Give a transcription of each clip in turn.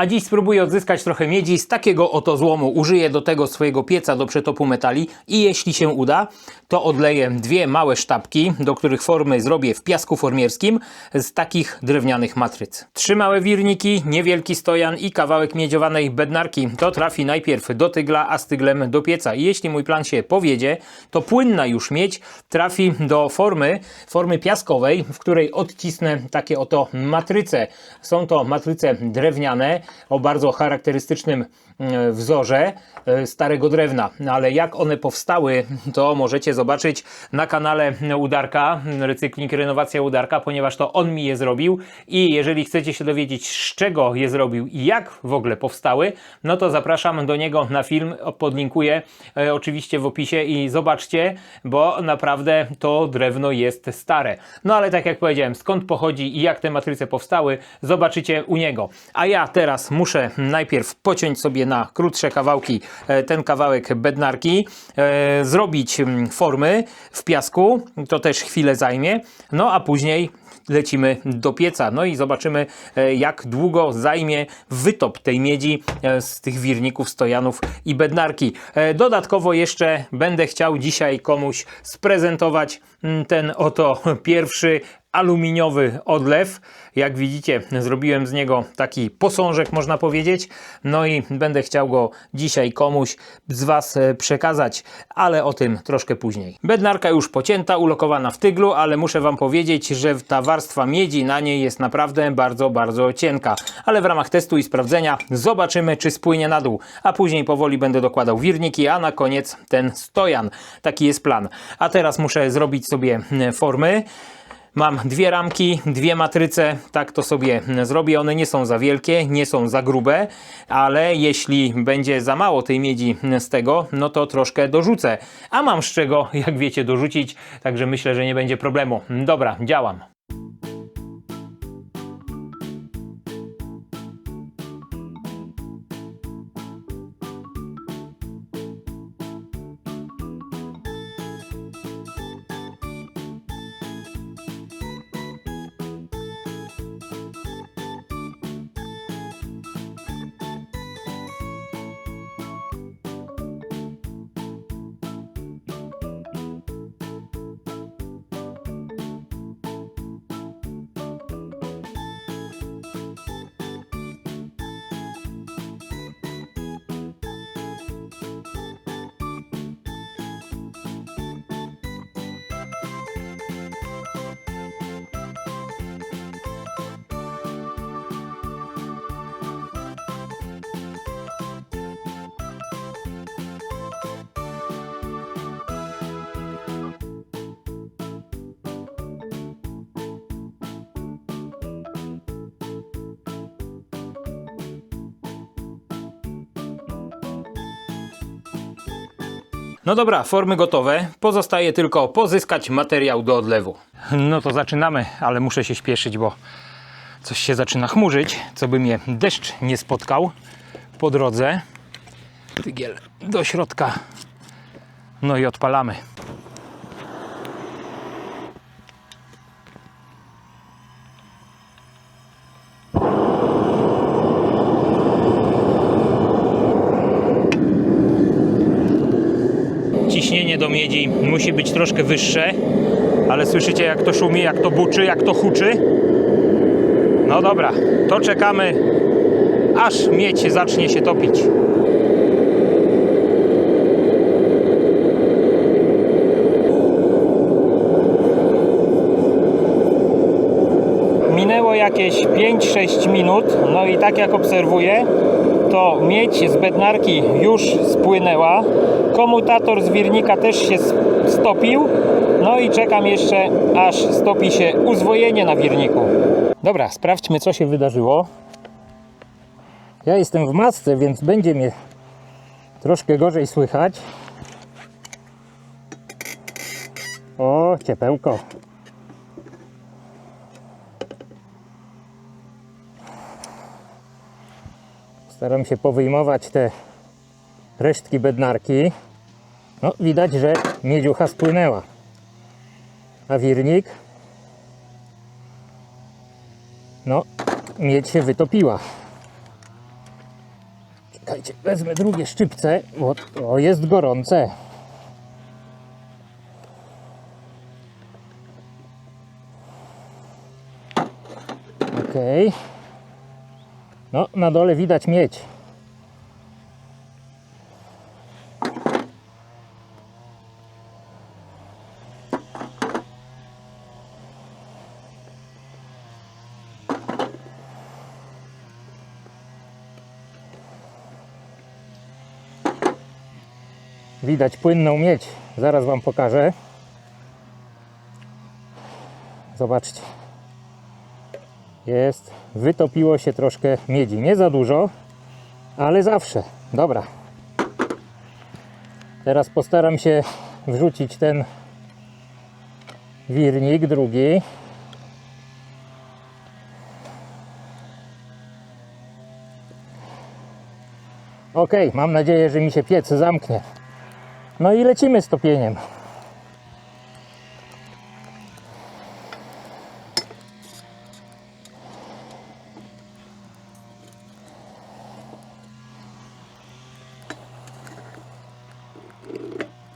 A dziś spróbuję odzyskać trochę miedzi z takiego oto złomu. Użyję do tego swojego pieca do przetopu metali i jeśli się uda, to odleję dwie małe sztabki, do których formy zrobię w piasku formierskim z takich drewnianych matryc. Trzy małe wirniki, niewielki stojan i kawałek miedziowanej bednarki. To trafi najpierw do tygla, a z tyglem do pieca. I jeśli mój plan się powiedzie, to płynna już miedź trafi do formy, formy piaskowej, w której odcisnę takie oto matryce. Są to matryce drewniane o bardzo charakterystycznym wzorze e, starego drewna. Ale jak one powstały, to możecie zobaczyć na kanale Udarka, Recykling Renowacja Udarka, ponieważ to on mi je zrobił i jeżeli chcecie się dowiedzieć z czego je zrobił i jak w ogóle powstały, no to zapraszam do niego na film, podlinkuję e, oczywiście w opisie i zobaczcie, bo naprawdę to drewno jest stare. No ale tak jak powiedziałem, skąd pochodzi i jak te matryce powstały, zobaczycie u niego. A ja teraz muszę najpierw pociąć sobie na krótsze kawałki e, ten kawałek bednarki, e, zrobić mm, formy w piasku, to też chwilę zajmie, no a później lecimy do pieca. No i zobaczymy, e, jak długo zajmie wytop tej miedzi z tych wirników, stojanów i bednarki. Dodatkowo jeszcze będę chciał dzisiaj komuś sprezentować mm, ten oto pierwszy aluminiowy odlew. Jak widzicie, zrobiłem z niego taki posążek, można powiedzieć. No i będę chciał go dzisiaj komuś z Was e, przekazać, ale o tym troszkę później. Bednarka już pocięta, ulokowana w tyglu, ale muszę Wam powiedzieć, że ta warstwa miedzi na niej jest naprawdę bardzo, bardzo cienka. Ale w ramach testu i sprawdzenia zobaczymy, czy spłynie na dół, a później powoli będę dokładał wirniki, a na koniec ten stojan. Taki jest plan. A teraz muszę zrobić sobie formy. Mam dwie ramki, dwie matryce, tak to sobie zrobię. One nie są za wielkie, nie są za grube, ale jeśli będzie za mało tej miedzi z tego, no to troszkę dorzucę. A mam z czego, jak wiecie, dorzucić, także myślę, że nie będzie problemu. Dobra, działam. No dobra, formy gotowe. Pozostaje tylko pozyskać materiał do odlewu. No to zaczynamy, ale muszę się śpieszyć, bo coś się zaczyna chmurzyć, co by mnie deszcz nie spotkał po drodze. Tygiel do środka. No i odpalamy. ciśnienie do miedzi musi być troszkę wyższe, ale słyszycie jak to szumi, jak to buczy, jak to huczy? No dobra, to czekamy, aż miedź zacznie się topić. Minęło jakieś 5-6 minut, no i tak jak obserwuję, to miedź z bednarki już spłynęła. Komutator z wirnika też się stopił. No i czekam jeszcze, aż stopi się uzwojenie na wirniku. Dobra, sprawdźmy, co się wydarzyło. Ja jestem w masce, więc będzie mnie troszkę gorzej słychać. O, ciepełko. Staram się powyjmować te resztki bednarki. No, widać, że miedziucha spłynęła. A wirnik? No, miedź się wytopiła. Czekajcie, wezmę drugie szczypce, bo to jest gorące. Okej. No, na dole widać miedź. Widać płynną miedź. Zaraz Wam pokażę. Zobaczcie. Jest. Wytopiło się troszkę miedzi. Nie za dużo, ale zawsze. Dobra. Teraz postaram się wrzucić ten wirnik drugi. Ok, mam nadzieję, że mi się piec zamknie. No i lecimy z topieniem.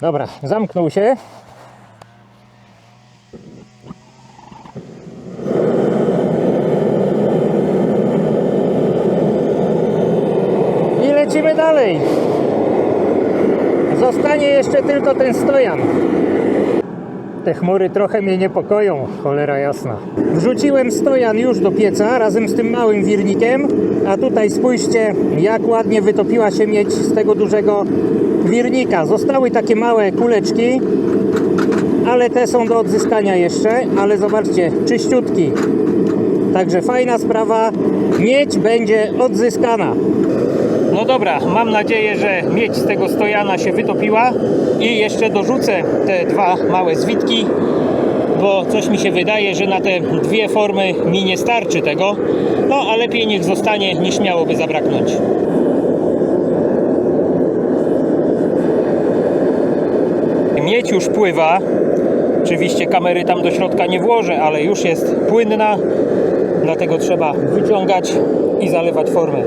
Dobra, zamknął się. I lecimy dalej. Zostanie jeszcze tylko ten stojan. Te chmury trochę mnie niepokoją, cholera jasna. Wrzuciłem stojan już do pieca razem z tym małym wirnikiem, a tutaj spójrzcie, jak ładnie wytopiła się miedź z tego dużego wirnika. Zostały takie małe kuleczki, ale te są do odzyskania jeszcze, ale zobaczcie, czyściutki. Także fajna sprawa, miedź będzie odzyskana. No dobra, mam nadzieję, że miedź z tego stojana się wytopiła i jeszcze dorzucę te dwa małe zwitki, bo coś mi się wydaje, że na te dwie formy mi nie starczy tego. No, a lepiej niech zostanie, niż miałoby zabraknąć. Miedź już pływa. Oczywiście kamery tam do środka nie włożę, ale już jest płynna, dlatego trzeba wyciągać i zalewać formę.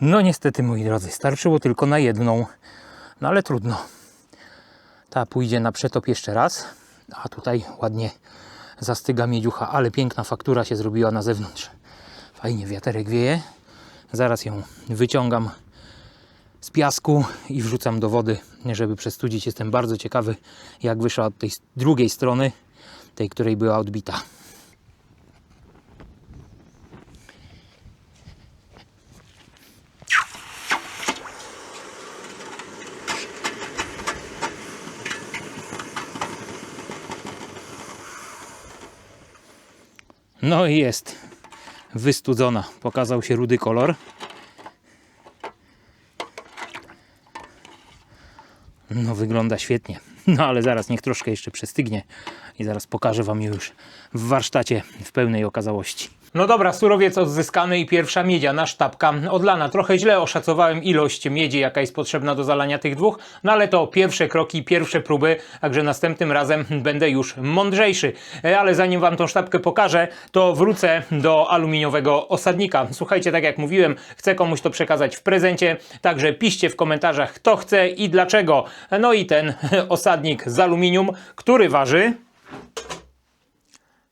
No niestety, moi drodzy, starczyło tylko na jedną. No ale trudno. Ta pójdzie na przetop jeszcze raz. A tutaj ładnie zastyga miedziucha, ale piękna faktura się zrobiła na zewnątrz. Fajnie wiaterek wieje. Zaraz ją wyciągam z piasku i wrzucam do wody, żeby przestudzić. Jestem bardzo ciekawy, jak wyszła od tej drugiej strony, tej, której była odbita. No i jest wystudzona. Pokazał się rudy kolor. No wygląda świetnie. No ale zaraz niech troszkę jeszcze przestygnie i zaraz pokażę Wam już w warsztacie w pełnej okazałości. No dobra, surowiec odzyskany i pierwsza miedziana sztabka odlana. Trochę źle oszacowałem ilość miedzi, jaka jest potrzebna do zalania tych dwóch, no ale to pierwsze kroki, pierwsze próby, także następnym razem będę już mądrzejszy. E, Ale zanim Wam tą sztabkę pokażę, to wrócę do aluminiowego osadnika. Słuchajcie, tak jak mówiłem, chcę komuś to przekazać w prezencie, także piszcie w komentarzach, kto chce i dlaczego. No i ten osadnik z aluminium, który waży...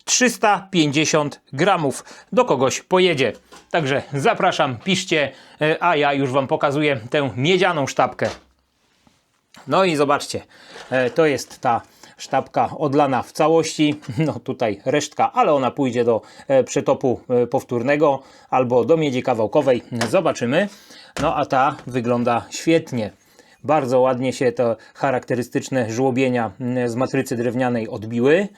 350 gramów do kogoś pojedzie. Także zapraszam, piszcie, e, a ja już Wam pokazuję tę miedzianą sztabkę. No i zobaczcie, e, to jest ta sztabka odlana w całości. No tutaj resztka, ale ona pójdzie do e, przetopu powtórnego albo do miedzi kawałkowej. Zobaczymy. No a ta wygląda świetnie. Bardzo ładnie się te charakterystyczne żłobienia mm, z matrycy drewnianej odbiły.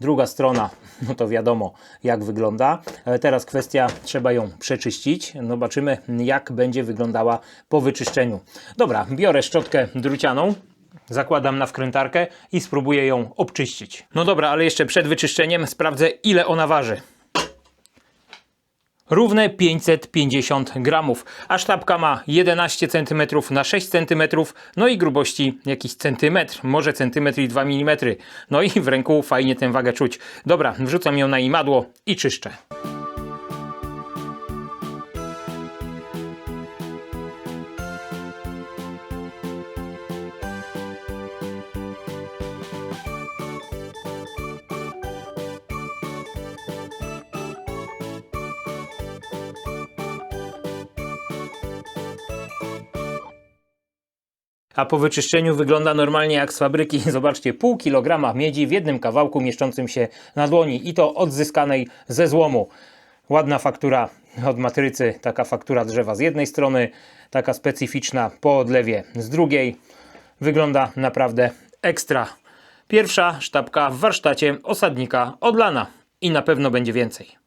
Druga strona, no to wiadomo jak wygląda. E, Teraz kwestia, trzeba ją przeczyścić. Zobaczymy jak będzie wyglądała po wyczyszczeniu. Dobra, biorę szczotkę drucianą. Zakładam na wkrętarkę i spróbuję ją obczyścić. No dobra, ale jeszcze przed wyczyszczeniem sprawdzę ile ona waży. Równe 550 gramów, a sztabka ma 11 cm na 6 cm, no i grubości jakiś centymetr, może centymetr i 2 mm. No i w ręku fajnie tę wagę czuć. Dobra, wrzucam ją na imadło i czyszczę. A po wyczyszczeniu wygląda normalnie jak z fabryki. Zobaczcie, pół kilograma miedzi w jednym kawałku mieszczącym się na dłoni i to odzyskanej ze złomu. Ładna faktura od matrycy, taka faktura drzewa z jednej strony, taka specyficzna po odlewie z drugiej. Wygląda naprawdę ekstra. Pierwsza sztabka w warsztacie osadnika odlana i na pewno będzie więcej.